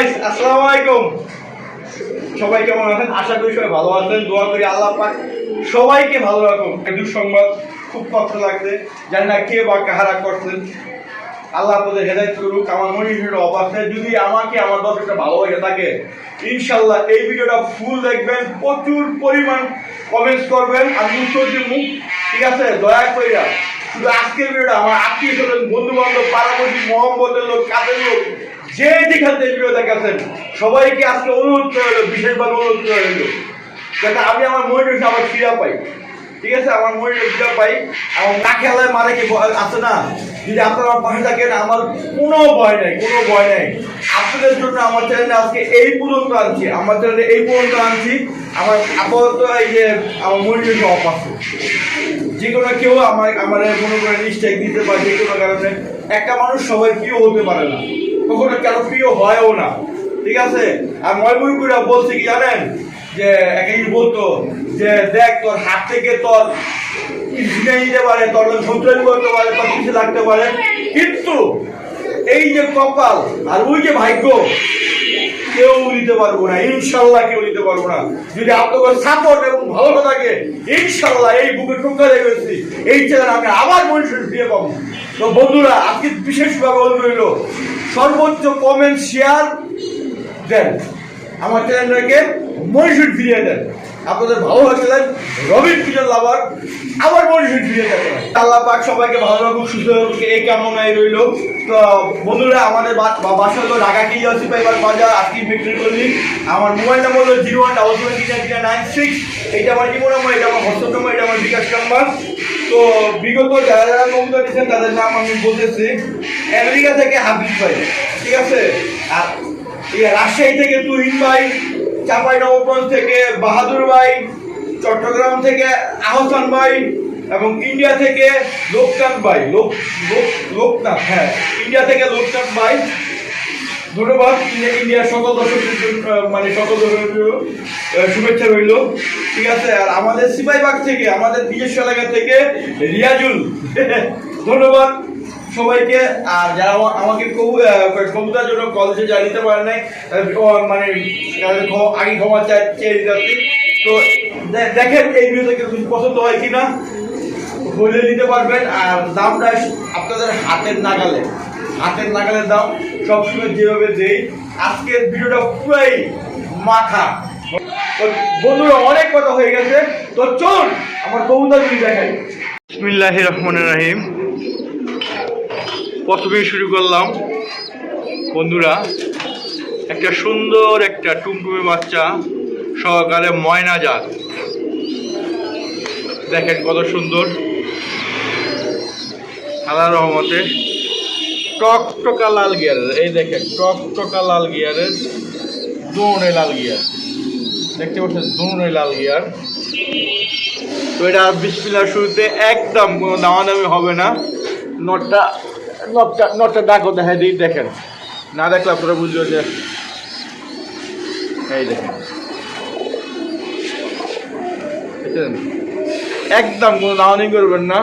Guys আসসালামু আলাইকুম। সবাই কেমন আছেন? আশা করি সবাই ভালো আছেন। দোয়া করি আল্লাহ পাক সবাইকে ভালো রাখুন একটা সংবাদ খুব কষ্ট লাগছে। জানি না কে বা কাহারা করছেন। আল্লাহ আপনাদের হেদায়ত করুক। আমার মনে হয় অবাসে যদি আমাকে, আমার দর্শকটা ভালো হয়ে থাকে ইনশাল্লাহ এই ভিডিওটা ফুল দেখবেন। প্রচুর পরিমাণ কমেন্টস করবেন। আমি উত্তর দিব ঠিক আছে? দয়া করিয়া শুধু আজকের ভিডিওটা আমার আত্মীয় স্বজন বন্ধু বান্ধব পাড়াপড়শি মহম্মদের লোক কাজের লোক যে যেখান থেকে ভিডিও দেখাচ্ছেন সবাইকে আজকে অনুরোধ করে হলো, বিশেষভাবে অনুরোধ করে হলো, যাতে আমি আমার মনিটর আবার ফিরা পাই। ঠিক আছে? আমার মনিটর ফিরা পাই। আমার না খেলায় মারে কি আছে না? যদি আপনারা আমার পাশে থাকেন, আমার কোনো ভয় নাই, কোনো ভয় নাই। আপনাদের জন্য আমার চ্যানেলে আজকে এই পর্যন্ত আনছি। আমার চ্যানেলে এই পর্যন্ত আনছি। আমার আপাতত এই যে আমার মনিটর অফ আছে। যে কোনো কেউ আমার আমার মনে করে মিস্টেক দিতে পারে, যে কোনো কারণে। একটা মানুষ সবাই প্রিয় হতে পারে না। কখনো কেন প্রিয় হয়ও না। ঠিক আছে? আর ময়মুরপুরা বলছে কি জানেন? যে একই বলতো? যে দেখ, তোর হাত থেকে তোর ছিনে নিতে পারে, তোর সন্ত্রাসী করতে পারে, তোর কিছু লাগতে পারে। কিন্তু এই যে কপাল, আর ওই যে ভাগ্য, কেউ নিতে পারব না, ইনশাল্লাহ কেউ নিতে পারব না। যদি আপনাদের সাপোর্ট এবং ভালো থাকে, ইনশাল্লাহ এই বুকে টোকা লেগেছি এই চ্যানেল আমি আবার মনুষ্য দিয়ে পাবো। তো বন্ধুরা, আজকে বিশেষভাবে অনুরোধ রইল, সর্বোচ্চ কমেন্ট শেয়ার দেন। আমার চ্যানেলটাকে মনীষুর ফিরিয়ে দেন। আপনাদের ভালো গেলেন রবির পিজন লাভার, আবার মনীষুর ফিরিয়ে দেন আল্লাহ পাক সবাইকে ভালো রাখুক, সুস্থ রাখুক, এই কামনায় রইল। তো বন্ধুরা, আমাদের বাসা হলো ঢাকা কি যাচ্ছি পাইবার বাজার, আজকে বিক্রি করলি। আমার মোবাইল নাম্বার হলো zero one double seven three nine nine six. এটা আমার ইমো নাম্বার এটা আমার হোয়াটসঅ্যাপ নাম্বার এটা আমার বিকাশ নাম্বার। তো বিগত যারা যারা কবিতা দিয়েছেন, তাদের নাম আমি বলতেছি, আমেরিকা থেকে হাফিজ ভাই, ঠিক আছে? আর রাজশাহী থেকে তুহিন ভাই চাপাই থেকে বাহাদুর ভাই, চট্টগ্রাম থেকে আহসান ভাই এবং ইন্ডিয়া থেকে লোকনাথ ভাই, লোক লোক- লোকনাথ হ্যাঁ ইন্ডিয়া থেকে লোকনাথ ভাই। ধন্যবাদ ইন্ডিয়ার সকল দর্শকদের মানে সকল দর্শকদের শুভেচ্ছা রইল। ঠিক আছে, আর আমাদের সিপাহীবাগ থেকে, আমাদের নিজস্ব এলাকা থেকে রিয়াজুল। ধন্যবাদ। সবাইকে আর যারা আমাকে কবু- আহ, জন্য কলেজে যা নিতে পারে নাই মানে আগে ক্ষমা চাই চেয়ে তো দেখেন এই ভিডিও থেকে কিছু পছন্দ হয় কিনা হলে নিতে পারবেন। আর দামটা আপনাদের হাতের নাগালে হাতের নাগালের দাম সবসময় যেভাবে দেই। আজকের ভিডিওটা পুরাই মাথা বন্ধুরা অনেক কথা হয়ে গেছে। তো চল আমার কবুতর দেখাই। বিসমিল্লাহ রহমান রাহিম। প্রথমে শুরু করলাম। বন্ধুরা, একটা সুন্দর একটা টুমটুমে বাচ্চা, সহকারে ময়না জাত। দেখেন কত সুন্দর। আল্লাহ রহমতে টকটকা লাল গিয়ারের, এই দেখেন টকটকা লাল গিয়ারের দোনে লাল গিয়ার। দেখতে পাচ্ছেন দোনে লাল গিয়ার। তো এটা বিসমিল্লার শুরুতে একদম কোনো দামাদামি হবে না। নটটা নটটা নটটা ডাকও দেখা দিই দেখেন। না দেখলে আপনারা বুঝবেন যে এই দেখেন? একদম কোনো দাওয়ানি করবেন না।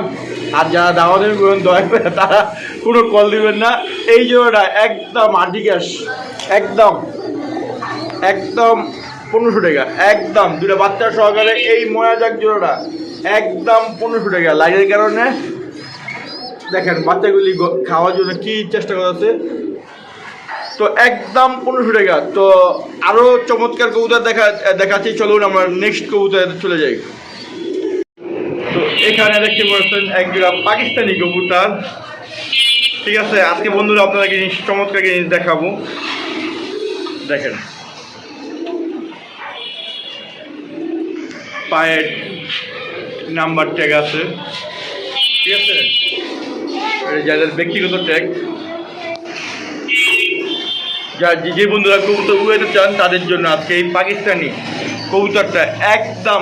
আর যারা দাওয়ানি করবেন, দয়া করে তারা কোনো কল দিবেন না। এই জোড়াটা একদম আটি গ্যাস। একদম। একদম পনেরোশো টাকা। একদম। দুটো বাচ্চা সহকারে এই ময়াজাক জোড়াটা। একদম পনেরোশো টাকা। লাইটের কারণে দেখেন, বাচ্চাগুলি খাওয়ার জন্য কি চেষ্টা করছে তো একদম পনেরোশো টাকা তো আরও চমৎকার কবুতর দেখা, দেখাচ্ছি, চলুন আমরা নেক্সট কবুতর চলে যাই। তো এখানে দেখতে পাচ্ছেন একজোড়া পাকিস্তানি কবুতর। ঠিক আছে, আজকে বন্ধুরা আপনাদেরকে জিনিস, চমৎকার জিনিস দেখাবো। দেখেন। পায়ের নাম্বার ট্যাগ আছে। ঠিক আছে? যাদের ব্যক্তিগত ট্যাগ। যা যে বন্ধুরা কবুতর উড়াতে চান, তাদের জন্য আজকে এই পাকিস্তানি কবুতরটা একদম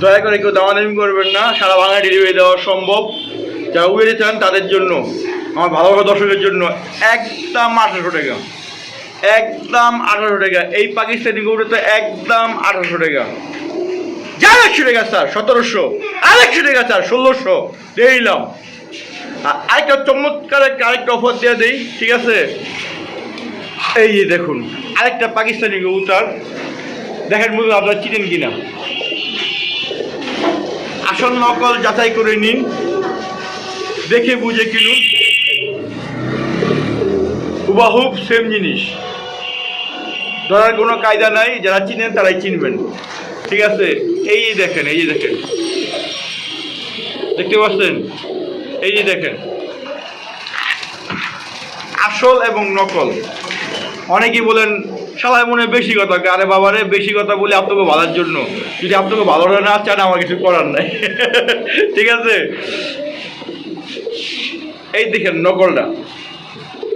দয়া করে কেউ দামাদামি করবেন না। সারা বাংলা ডেলিভারি দেওয়া সম্ভব। যারা উড়াতে চান, তাদের জন্য, আমার ভালো ভালো দর্শকের জন্য একদম আঠারোশো টাকা। একদম আঠারোশো টাকা। এই পাকিস্তানি কবুতরটা একদম আঠারোশো টাকা। যা একশো টাকা, স্যার, সতেরোশো। আর একশো টাকা, স্যার, ষোলোশো। দিয়ে দিলাম। আরেকটা চমৎকার একটা আরেকটা অফার দিয়ে দিই, ঠিক আছে? এই যে দেখুন, আরেকটা পাকিস্তানি কবুতর। দেখেন মূলত আপনারা চিনেন কিনা? আসল নকল যাচাই করে নিন। দেখে বুঝে কিনুন। হুবাহুব সেম জিনিস। ধরার কোনো কায়দা নাই, যারা চিনেন তারাই চিনবেন। ঠিক আছে? এই দেখেন এই দেখেন। দেখতে পাচ্ছেন? এই যে দেখেন। আসল এবং নকল। অনেকেই বলেন সবাই মনে বেশি কথা। আরে বাবারে, বেশি কথা বলি আপনাকে ভালোর জন্য। যদি আপনাকে ভালো না চান, আমার কিছু করার নাই। ঠিক আছে? এই দেখেন নকলটা।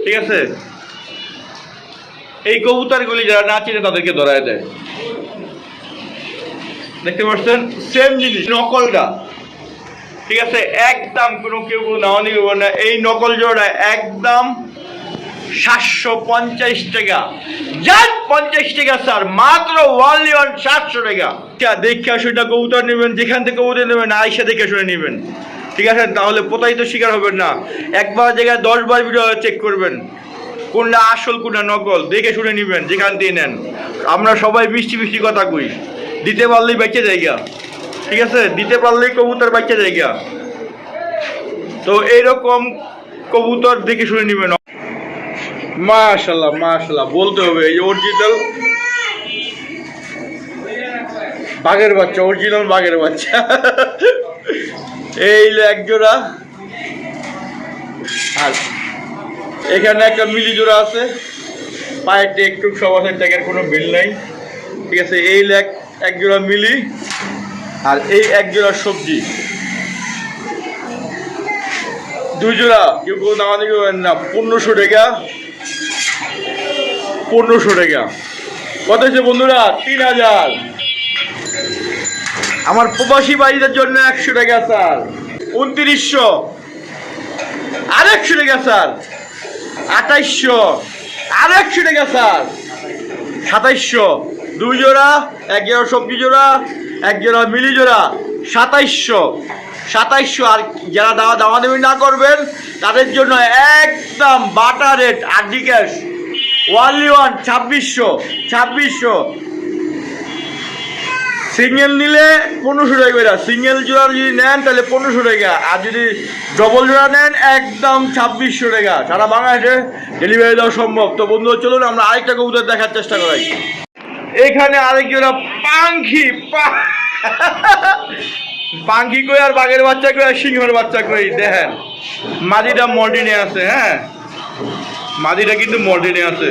ঠিক আছে? এই কবুতরগুলি যারা না চিনে, তাদেরকে ধরায় দেয়। দেখতে পাচ্ছেন? সেম জিনিস, নকলটা। ঠিক আছে? একদম কোনো কেউ নাও নিবে না। এই নকল জোড়া একদম সাতশো পঞ্চাশ টাকা। যান পঞ্চাশ টাকা স্যার। মাত্র ওয়ানলি ওয়ান সাতশো টাকা। আচ্ছা, দেখে সেটা কবুতর নেবেন যেখান থেকে কবুতর নেবেন আইসা দেখে শুনে নেবেন। ঠিক আছে? তাহলে প্রতারিত শিকার হবেন না। একবার জায়গায় দশ বার ভিডিও চেক করবেন। কোনটা আসল কোনটা নকল দেখে শুনে নেবেন যেখান দিয়ে নেন। আমরা সবাই মিষ্টি মিষ্টি কথা কই। দিতে পারলেই বেঁচে জায়গা ঠিক আছে, দিতে পারলেই কবুতর বাচ্চা জায়গা তো এইরকম কবুতর দেখে শুনে নেবেন। মাশাল্লাহ মাশাল্লাহ, বলতে হবে, এই অরিজিনাল বাঘের বাচ্চা অরিজিনাল বাঘের বাচ্চা। এই হলো এক জোড়া। আর এখানে একটা মিলি জোড়া আছে। পায়েরটা একটু সবার ট্যাগের কোনো বিল নাই। ঠিক আছে, এই এক জোড়া মিলি। আর এই এক জোড়া সবজি। দুই জোড়া, কেউ কেউ নামানি না, পনেরোশো টাকা। পনেরোশো টাকা। কত হচ্ছে বন্ধুরা? তিন হাজার। আমার প্রবাসী বাড়িদের জন্য একশো টাকা, স্যার। উনত্রিশশো। আর একশো টাকা, স্যার। আঠাইশশো। আর একশো টাকা, স্যার। সাতাইশশো। দুই জোড়া, এক জোড়া সবজি জোড়া। এক জোড়া মিলি জোড়া সাতাইশশো। সাতাইশশো আর যারা দাওয়া দাওয়া দেবি না করবেন, তাদের জন্য একদম বাটা rate RD cash only one ছাব্বিশশো ছাব্বিশশো। সিঙ্গেল নিলে পনেরোশো টাকা সিঙ্গেল জোড়া যদি নেন, তাহলে পনেরোশো টাকা। আর যদি ডবল জোড়া নেন, একদম ছাব্বিশশো টাকা। সারা বাংলাদেশে ডেলিভারি দেওয়া সম্ভব। তো বন্ধু চলুন আমরা আরেকটা কবুতর দেখার চেষ্টা করাই। এখানে আরেক জোড়া পাঙ্খি, পা- পাঙ্খি কই আর বাঘের বাচ্চা কই আর সিংহের বাচ্চা কই? দেখেন মাদিটা মর্ডিনে আছে হ্যাঁ? মাদিটা কিন্তু মর্ডিনে আছে।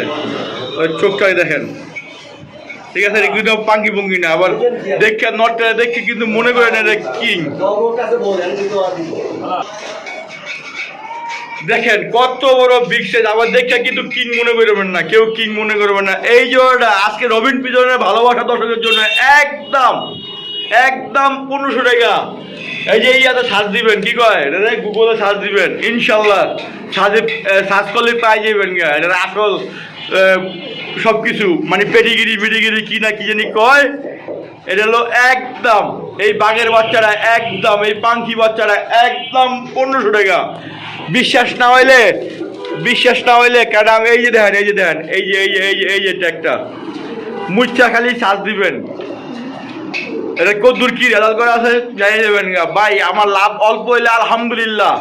ওই চোখটাই দেখেন। ঠিক আছে কিন্তু পাঙ্কি পঙ্কি না, আবার দেখে নটটা দেখে কিন্তু মনে করেন এটা কিং। দেখেন, কত বড় বিগ আবার দেখে কিন্তু কিং মনে করবেন না, কেউ কিং মনে করবেন না। এই জোড়াটা আজকে রবিন পিজনের ভালোবাসা দর্শকের জন্য একদম একদম পনেরোশো টাকা। এই যে ইয়াতে সার্চ দিবেন, কি কয়? গুগলে সার্চ দিবেন, ইনশাল্লাহ। সার্চে করলে পাই যাবেন এটা আসল সব কিছু মানে পেডিগিরি, মেডিগিরি কি না কি জানি কয়, এটা হলো একদম, এই বাঘের বাচ্চারা একদম, এই পাঙ্কি বাচ্চারা একদম পনেরোশো টাকা। বিশ্বাস না হইলে, বিশ্বাস না হইলে ক্যাডাম এই যে দেখেন, এই যে দেখেন, এই যে এই যে এই যে এই যে ট্যাগটা মুচ্ছা খালি সার্চ দিবেন। এটা কদ্দুর কি রেজাল্ট করা আছে? জানিয়ে দেবেন ভাই, আমার লাভ অল্প হইলে আলহামদুলিল্লাহ।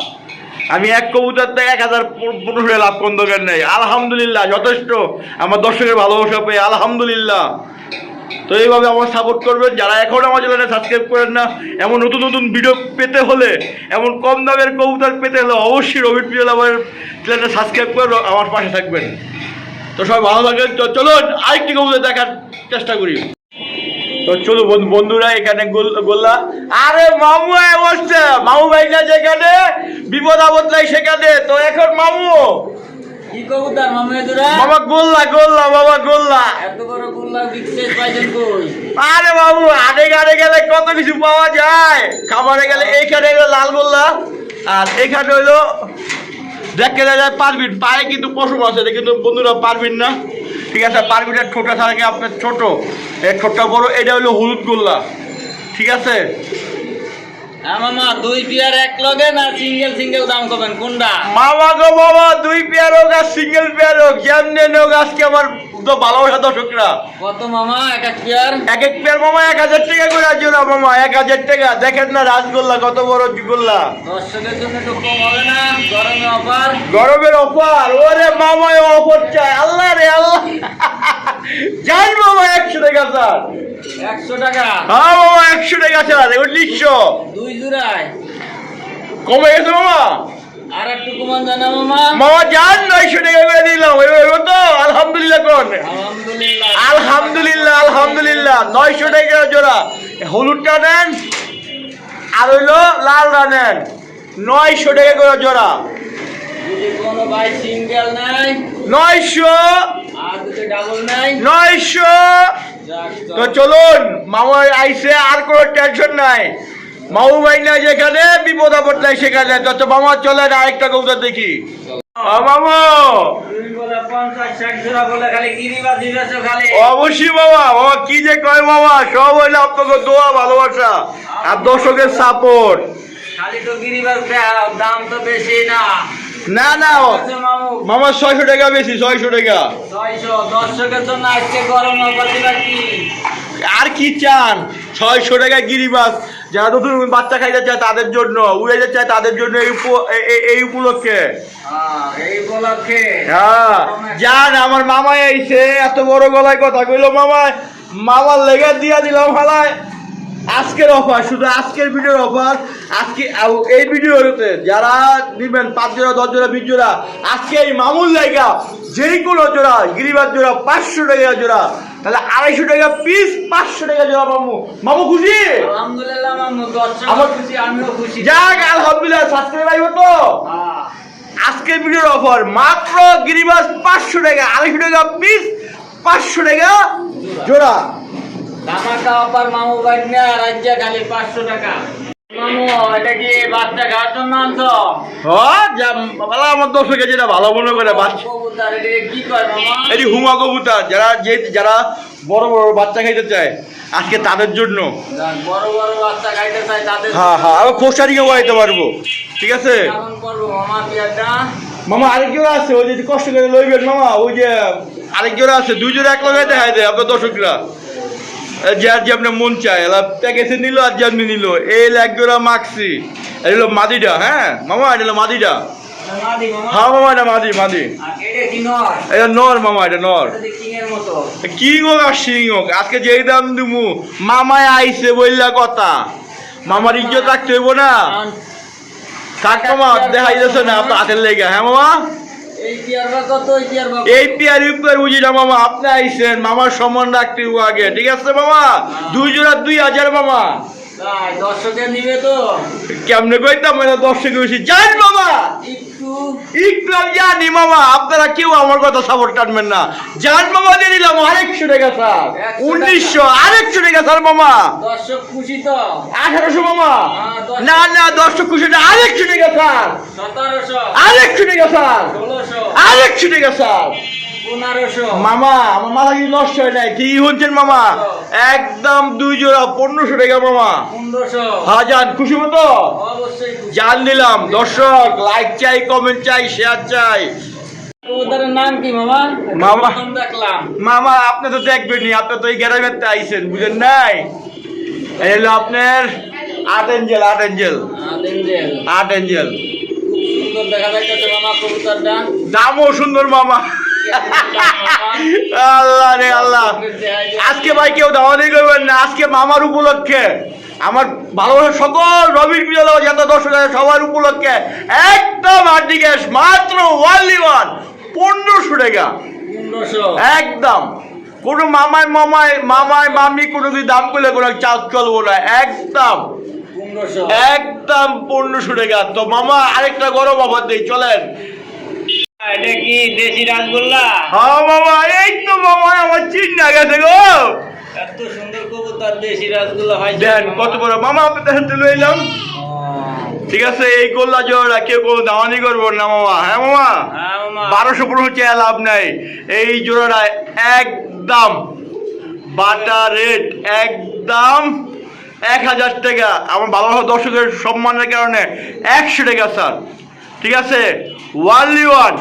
আমি এক কবুতর থেকে এক হাজার টাকা লাভ কোন দরকার নেই। আলহামদুলিল্লাহ, যথেষ্ট। আমার দর্শকের ভালোবাসা পেয়ে আলহামদুলিল্লাহ। তো এইভাবে আমার সাপোর্ট করবেন। যারা এখন আমার চ্যানেলে সাবস্ক্রাইব করেন না, এমন নতুন নতুন ভিডিও পেতে হলে, এমন কম দামের কবুতর পেতে হলে অবশ্যই রবিট পিজল আমার চ্যানেলটা সাবস্ক্রাইব করে আমার পাশে থাকবেন। তো সবাই ভালো থাকবেন চলুন, আরেকটি কবুতর দেখার চেষ্টা করি। তো চলো বন্ধু- বন্ধুরা এখানে গোল- গোল্লা। আরে মামু বসছে। মামু ভাই না যেখানে? বিপদ আপদ নাই সেখানে। তো এখন মামু? বাবা গোল্লা গোল্লা বাবা গোল্লা। এত বড় গুল্লা বিক্রেস পাইছেন কই? আরে বাবু আড়ে গাড়ে গেলে কত কিছু পাওয়া যায়? খাবারে গেলে এইখানে হলো লাল গোল্লা আর এখানে হইল দেখতে দেখা যায় পারবিন। পায়ে কিন্তু পশম আছে কিন্তু বন্ধুরা পারবিন না। ঠিক আছে পারবিনের ঠোঁটা থাকে আপনার ছোট? এর ঠোঁটটা বড়, এটা হলো হলুদ গোল্লা। ঠিক আছে? মামা দুই পেয়ার এক লগে না সিঙ্গেল সিঙ্গেল দাম করবেন? কোনটা? মামা গো মামা দুই পেয়ার হোক আর সিঙ্গেল পেয়ার হোক আজকে আমার তো ভালোবাসা দর্শকরা। কত মামা? এক এক পেয়ার? এক এক পেয়ার মামা এক হাজার টাকা করে জোড়া মামা এক হাজার টাকা। দেখেন না রাসগোল্লা কত বড় গোল্লা দর্শকের জন্য একটু কম হবে না গরমে অফার। গরমের অফার ওরে মামা অফার চাই আল্লাহ রে আল্লাহ। যাই মামা একশো টাকা স্যার একশো টাকা। হ্যাঁ মামা একশো টাকা স্যার উনিশশো দুই জোড়ায়। কমে গেছে মামা আর একটু কমান জানা মামা। মামা যান নয়শো টাকা করে দিলাম। এবার এবার তো আলহামদুলিল্লাহ কোন আলহামদুলিল্লাহ। আলহামদুলিল্লাহ আলহামদুলিল্লাহ নয়শো টাকা জোড়া। হলুদটা নেন আর হইল লালটা নেন। নয়শো টাকা করে জোড়া। যদি কোনো ভাই সিঙ্গেল নাই। নয়শো। আর যদি ডাবল নাই। নয়শো। তো চলুন মামার আইসে আর কোনো টেনশন নাই। মামু ভাই না যেখানে বিপদ আপদ নাই সেখানে। তো মামা চলেন আরেকটা কৌতা দেখি। মামা। অবশ্যই বাবা বাবা কি যে কয় মামা সব হইলে আপনাকে দোয়া ভালোবাসা আর দর্শকের সাপোর্ট খালি তো গিরিবাজ দেয়, দাম তো বেশি না। না না আচ্ছা মামু। মামা ছয়শো টাকা বেশি ছয়শো টাকা। আর কি চান? ছয়শো টাকা গিরিবাস। যারা নতুন বাচ্চা খাইতে চায় তাদের জন্য উড়াইতে চায় তাদের জন্য এই উপলক্ষে। হ্যাঁ, উপলক্ষে। হ্যাঁ জান আমার মামাই আইছে এত বড় গলায় কথা কইলো মামায় মামার লেগে দিয়া দিলাম হালায়। আজকের অফার শুধু আজকের ভিডিওর অফার আজকে এই ভিডিওতে যারা নিবেন পাঁচ জোড়া দশ জোড়া বিশ জোড়া আজকে এই মামুল জায়গা যেই কোনো জোড়া গিরিবাজ জোড়া পাঁচশো টাকা জোড়া তাহলে আড়াইশো টাকা পিস পাঁচশো টাকা জোড়া মামু। মামু খুশি? আলহামদুলিল্লাহ মামু আমার- খুশি আমিও খুশি। যাক আলহামদুলিল্লাহ সাবস্ক্রাইব আইব তো আজকের ভিডিওর অফার মাত্র গিরিবাস পাঁচশো টাকা আড়াইশো টাকা পিস পাঁচশো টাকা জোড়া। ধামাকা মামু রাজ্য খালি পাঁচশো টাকা। মামু এটা কি বাচ্চা খাওয়ার জন্য আনছো? যা বাবা আমার দর্শকে যেটা ভালো মনে করে বাচ্চা। কবুতর এটাকে কি কয় মামা? এটি হুমা কবুতর যারা যে যারা বড় বড় বাচ্চা খাইতে চায় আজকে তাদের জন্য। যাক, বড় বড় বাচ্চা খাইতে চাই তাদের হ্যাঁ হ্যাঁ আমি খোসারিকে খাইতে পারব ঠিক আছে? কেমন করব মামা পেঁয়াজটা? মামা আরেক আছে ওই যে কষ্ট করে লইবেন মামা ওই যে আরেক জোড়া আছে দুই জোড়া এক লগাই দেখাই দেয় আপনার দর্শকরা। এ যে আপনার মন চায়, এলা প্যাকেজে নিল আর যে আপনি নিল, এই হলো এক জোড়া মাখছি এটা হলো মাদিটা হ্যাঁ? মামা, এটা হলো মাদিটা। হ্যাঁ মামা, এটা মাদি মাদি। এটা নর, মামা, এটা নর। কিং হোক আর সিং হোক আজকে যেই দাম দিমু মামায় আইছে বললা কথা। মামার ইজ্জত রাখতে হইব না? কাক দেখাই যাচ্ছে না, আপনার হাতের লেগে হ্যাঁ মামা? এই পেয়ার উপর বুঝি না মামা আপনি আইসেন মামার সম্মান রাখতে আগে ঠিক আছে মামা? দুই জোড়া দুই হাজার মামা। দর্শকে কেমনে কইতাম মানে দর্শক বেশি জান মামা। একটু। জানি মামা আপনারা কেউ আমার কথা সাপোর্ট টানবেন না। জান মামা দিয়ে দিলাম আরেকশো টাকা স্যার। উনিশশো আরেকশো টাকা স্যার মামা। দর্শক খুশি তো? আঠারোশো মামা। হ্যাঁ, না না দশশো খুশি না আরেকশো টাকা স্যার। সতেরোশো। আরেকশো টাকা স্যার। আরেকশো টাকা স্যার। মামা আমার মাথা কি নষ্ট হয় নাই। কি হচ্ছেন মামা? একদম দুই জোড়া পনেরোশো টাকা মামা। হ্যাঁ খুশি মতো? জান দিলাম। দর্শক লাইক চাই কমেন্ট চাই শেয়ার চাই। মামা? আপনি তো দেখবেনই আপনি তো এই গ্রামের আইছেন বুঝেন নাই? আপনার আট এঞ্জেল আট এঞ্জেল আট এঞ্জেল দামও সুন্দর মামা। আল্লাহ রে আল্লাহ। আজকে ভাই কেউ দাওয়ানি করবেন না আজকে মামার উপলক্ষে। আমার ভালোবাসা সকল রবির যত দর্শক আছে সবার উপলক্ষে একদম মাত্র ওয়ানলি ওয়ান পনেরোশো টাকা। একদম। কোনো মামায় মামায় মামায় মামি কোনো কিছু দাম করলে কোনো চাল চলবো না একদম। একদম পনেরোশো টাকা। তো মামা আরেকটা গরম অফার দেই চলেন। এটা কি দেশি রাসগোল্লা? হ্যাঁ মামা এই তো মামা আমার চিন্তা গেছে গো। এত সুন্দর কবুতর দেশি রাসগোল্লা হয় দেন কত বড়? মামা আপনি দেখেন তো লইলাম ঠিক আছে এই গোল্লা জোড়া কেউ কোনো দামানি করব না মামা। হ্যাঁ মামা? হ্যাঁ বারোশো পনেরো চেয়ে লাভ নাই। এই জোড়াটা একদম বাটা রেট একদম এক হাজার টাকা। আমার ভালোবাসা দর্শকের সম্মানের কারণে একশো টাকা স্যার। ঠিক আছে? Only one.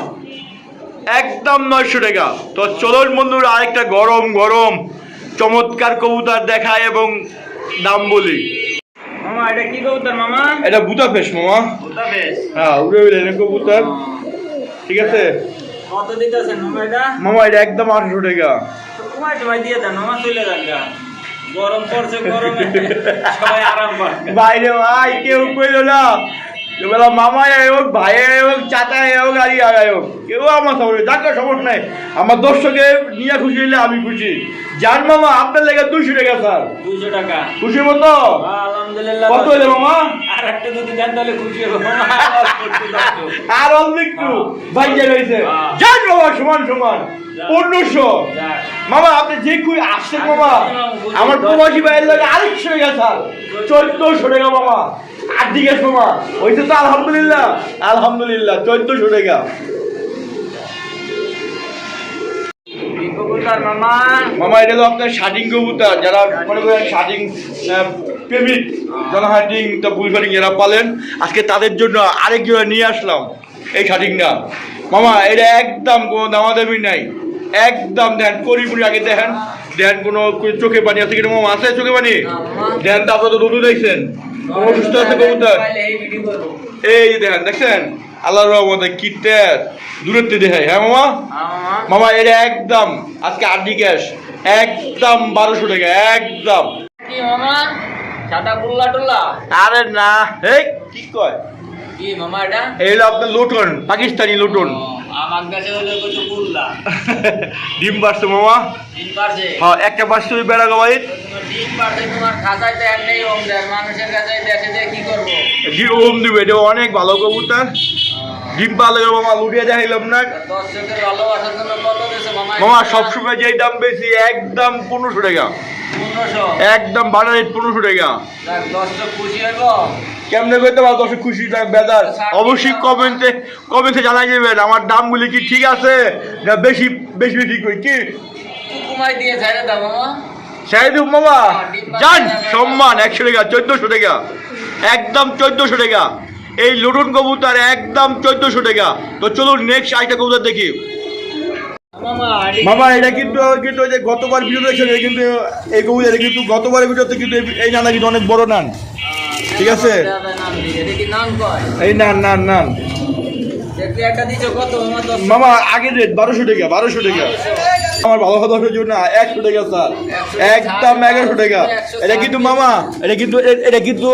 একদম নয়শো টাকা। তো চলুন বন্ধুরা আরেকটা গরম গরম চমৎকার কবুতর দেখায় এবং দাম বলি। মামা এটা কি কবুতর মামা? এটা বুতাফেস মামা। ওটা বেশ হ্যাঁ উড়ে উড়ে এনে কবুতর। ঠিক আছে? কত দিতেছেন মামা এটা? মামা এটা একদম আঠারোশো টাকা। তোমার সময় দিয়ে দেন মামা চলে যান গরম পড়ছে গরমে সবাই আরাম পায় বাইরে ভাই কেউ কইলো না। এবেলা মামাই হোক ভাই হোক চাচাই হোক আর ইয়াই হোক কেউ আমার সবাই ডাক্তার সমস্যা নাই। আমার দর্শকে নিয়ে খুশি হইলে আমি খুশি। জান মামা আপনার লেগে দুইশো টাকা স্যার। দুশো টাকা। খুশি মতো? আলহামদুলিল্লাহ কত হইলে মামা? আর একটা যদি দেন তাহলে খুশি হব। আর অল্প একটু ভাই যে রয়েছে। মামা সমান সমান। পনেরোশো। যাক। মামা আপনি যে কুই আসছেন মামা। আমার প্রবাসী ভাইয়ের লাগে আরেকশো টাকা স্যার। চোদ্দশো টাকা মামা। আর দিকে ওইটা তো আলহামদুলিল্লাহ। আলহামদুলিল্লাহ চোদ্দশো টাকা। কি মামা। এটা হলো আপনার শাটিং কবুতর। যারা মনে করেন শাটিং প্রেমিক তো বুলফাটিং যারা পালেন। আজকে তাদের জন্য আরেক নিয়ে আসলাম এই শাটিংটা। মামা এটা একদম কোনো দামাদামি নাই। একদম দেন করি আগে দেখেন দেন কোনো চোখে পানি আছে কিনা মামা? আছে চোখে পানি। দেন তো আপনার তো দুধু দেখছেন। সুস্থ আছে কবুতর? এই দেখেন দেখছেন? আল্লাহর রহমতে কি তেজ দূরের থেকে দেখাই হ্যাঁ মামা? হ্যাঁ, মামা এটা একদম আজকে আড্ডি ক্যাশ। একদম বারোশো টাকা একদম। কি মামা? সাদা পুল্লা টুল্লা? আরে না এই কি কয়? কি মামা এটা? এই হলো আপনার লুটন পাকিস্তানি লুটন। আমার কাছে হলো কিছু পুল্লা ডিম পারছে মামা? ডিম পারছে। হ্যাঁ একটা পারছে ওই বেড়া গাবাই তোমার ডিম পারছে তোমার খাঁচায় তো নেই ওম দেয়। মানুষের কাছে দেশে দিয়ে কি করব? ওম দিবে এটা অনেক ভালো কবুতর। ডিম পালে মামা লুটিয়ে দেখাইলাম না। দর্শকের ভালোবাসার জন্য কত দিয়েছে মামা? মামা সবসময় যেই দাম বেশি একদম পনেরোশো টাকা। একদম বাটার রেট পনেরোশো টাকা। দর্শক খুশি হইব? কেমনে করতে পারো দর্শক খুশি থাক বেদার অবশ্যই কমেন্টে কমেন্টে জানাই দেবেন আমার দামগুলি কি ঠিক আছে না বেশি বেশি বেশি কই? কি? কুমাই দিয়ে ছেড়ে দাও মামা। শাহিদুব মামা যান সম্মান একশো টাকা চোদ্দশো টাকা। একদম চোদ্দশো টাকা। এই লুটুন কবুতর একদম চোদ্দশো টাকা। তো চলুন নেক্সট আরেকটা কবুতর দেখি। মামা এটি- মামা এটা কিন্তু কিন্তু যে গতবার ভিডিও দেখছেন কিন্তু এই কবুতর এটা কিন্তু গতবারের ভিডিওতে কিন্তু এই- এই নানা কিন্তু অনেক বড় নান। ঠিক আছে। এই নান নান নান। মামা দশ মামা আগে রেট বারোশো টাকা বারোশো টাকা। আমার ভালো কথা জন্য একশো টাকা, স্যার। একদম এগারোশো টাকা। এটা কিন্তু, মামা, এটা কিন্তু এটা কিন্তু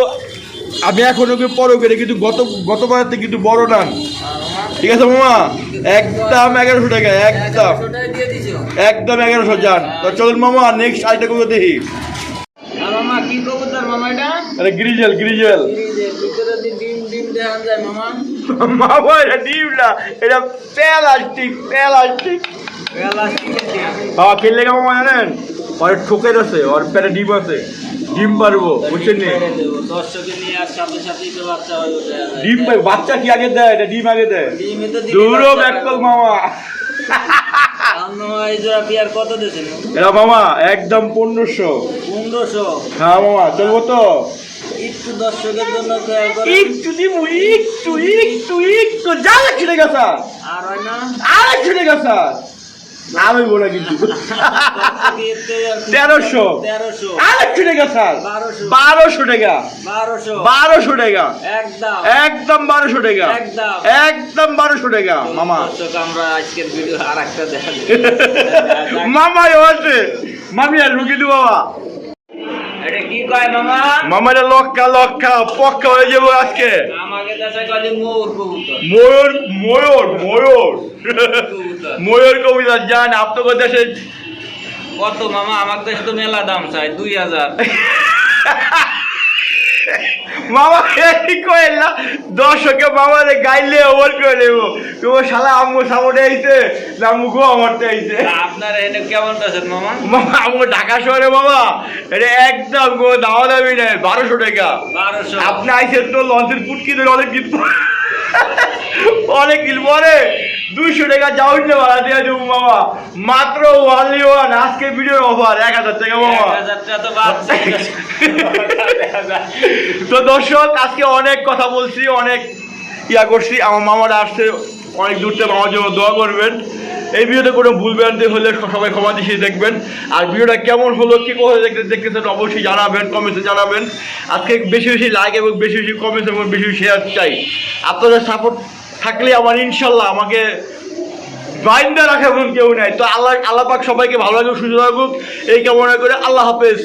আমি এখনও কি পরও এটা কিন্তু গত গতবার থেকে কিন্তু বড় নান। ঠিক আছে, মামা? একদম এগারোশো টাকা, একদম। একদম এগারোশো, যান। তো চলুন, মামা নেক্সট আরেকটা করে দেখি। মামা, কি কবুতর মামা এটা? এটা গ্রিজেল গ্রিজেল। ভিতরে ডিম ডিম দেখা যায় মামা। মামা এটা ডিম না এটা হ্যাঁ খেললে কেমন জানেন? ওর ঠোকের আছে ওর পেটে ডিম আছে। ডিম পারব বুঝছেন আর ডিম পাই বাচ্চা কি আগে দেয়? এটা ডিম আগে দেয়? দূরও বাচ্চা মামা। কত মামা একদম পনেরোশো। পনেরোশো। হ্যাঁ মামা চলবো তো? একটু দর্শকের জন্য খেয়াল করে একটু দিব একটু একটু একটু। যা আর হয় না। আর আমি বলে কিন্তু। তেরোশো। আর টাকা স্যার বারোশো। টাকা। বারোশো। টাকা। একদম। বারোশো টাকা। একদম। বারোশো টাকা। মামা। আমরা আজকের ভিডিও আর একটা দেখা মামাই আছে মামি আর রুগী দিব বাবা। এটা কি কয় মামা? মামারে লক্কা লক্কা পক্কা হয়ে যাব আজকে। আমাকে দেশে কলে ময়ূর কবুতর। ময়ূর ময়ূর ময়ূর। ময়ূর কবিতা জান আপনাদের দেশে কত মামা? আমার দেশে তো মেলা দাম চাই দুই হাজার। মামা এই কইলা দর্শকে মামারে গাইলে ওর করে নেব। তোমার শালা আম্মু সামনে আইছে না মুখো আমারতে আইছে। আপনার এনে কেমন আছেন মামা? মামা আম্মু ঢাকা শহরে বাবা এটা একদম গো দাওয়া দাবি নেই বারোশো টাকা। বারোশো। আপনি আইসেন তো লঞ্চের পুটকি ধরে অনেক দিন অনেক পরে। দুইশো টাকা না ভাড়া দিয়ে দেবো মামা। মাত্র ওয়ানলি ওয়ান আজকে ভিডিওর অফার এক হাজার টাকা মামা। টাকা তো দর্শক আজকে অনেক কথা বলছি অনেক ইয়া করছি। আমার মামারা আসছে অনেক দূর থেকে মামার জন্য দোয়া করবেন। এই ভিডিওতে কোনো ভুল ভ্রান্তি হলে সবাই ক্ষমা দিয়ে দেখবেন। আর ভিডিওটা কেমন হলো কী কোথায় দেখতে দেখতেছেন অবশ্যই জানাবেন কমেন্টে জানাবেন। আজকে বেশি বেশি লাইক এবং বেশি বেশি কমেন্ট এবং বেশি বেশি শেয়ার চাই। আপনাদের সাপোর্ট থাকলে আমার ইনশাল্লাহ আমাকে বাইন্দা রাখা এমন কেউ নাই। তো আল্লাহ আল্লাহ পাক সবাইকে ভালো রাখুক সুযোগ এই কামনা করে আল্লাহ হাফেজ।